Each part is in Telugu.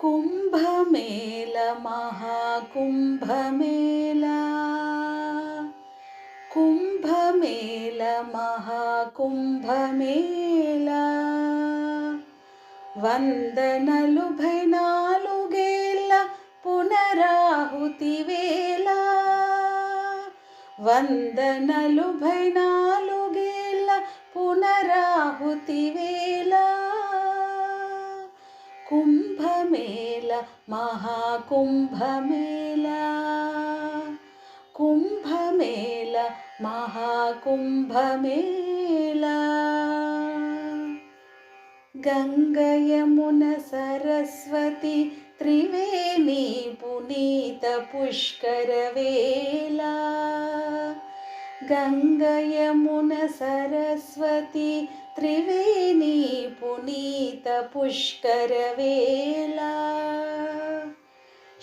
కుంభమేళ మహాకుంభమేళ. కుంభమేళ మహాకుంభమేళ. వంద నలుభై నాలుగేళ్ళ పునరాహుతి వేళ. వంద నలుభై నాలుగేళ్ళ పునరాహుతి వేళ. कुम्भमेला महाकुम्भमेला। कुम्भमेल महाकुम्भमेला। गङ्गयमुन सरस्वती त्रिवेणी पुनीतपुष्कर वेला। गङ्गयमुन सरस्वती त्रिवेणी पुनीतपुष्करवेला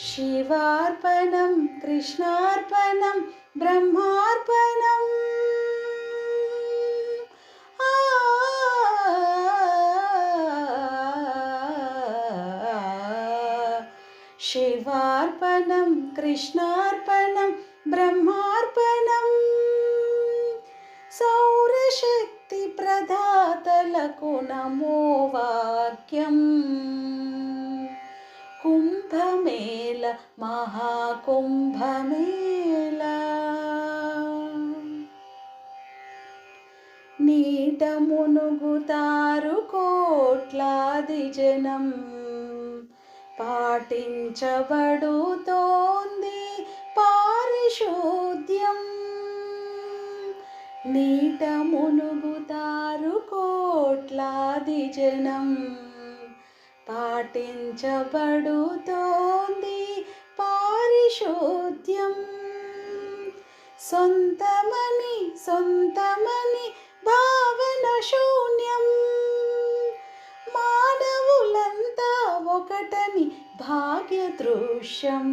शिवार्पणं कृष्णार्पणं ब्रह्मार्पणम् शिवार्पणं कृष्णार्पणं ब्रह्मार्पणं सौरशक्ति ఆ నమో వాక్యం. కుంభమేళ మహాకుంభమేళ. నీట మునుగుతారు కోట్లాది జనం. పాటించబడుతోంది పారిశుద్ధ్యం. నీట మునుగుతారు కోట్లాది జనం. పాటించబడుతోంది పారిశోద్యం సొంతమని సొంతమని భావన శూన్యం. మానవులంతా ఒకటని భాగ్య దృశ్యం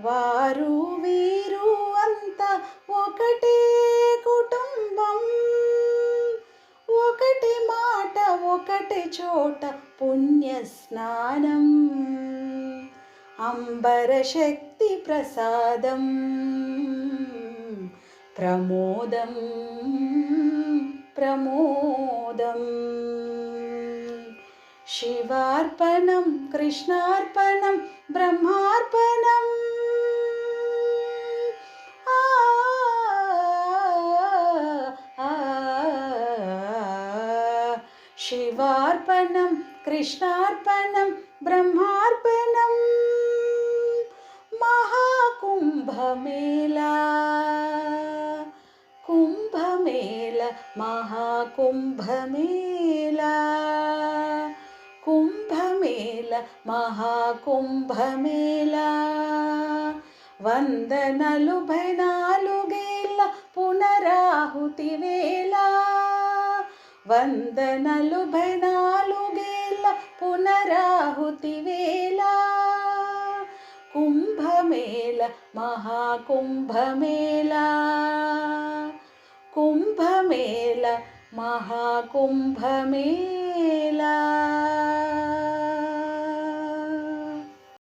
వారు వీరు అంతా ചോട്ട പുണ്യസ്നാനം. അംബരശക്തി പ്രസാദം. പ്രമോദം പ്രമോദം. ശിവാർപ്പണം കൃഷ്ണാർപ്പണം ബ്രഹ്മാർപ്പണം. శివార్పణం కృష్ణార్పణం బ్రహ్మార్పణం మహాకుంభమేళ కుంభమేళ మహాకుంభమేళ కుంభమేళ మహాకుంభమేళ వంద నలుభై నాలుగేళ్ళ పునరాహుతి వేళ వందనలు నలుభై నాలుగేళ్ళ పునరాహుతి వేళ. కుంభమేళ మహాకుంభమేళ. కుంభమేళ మహాకుంభమేళ.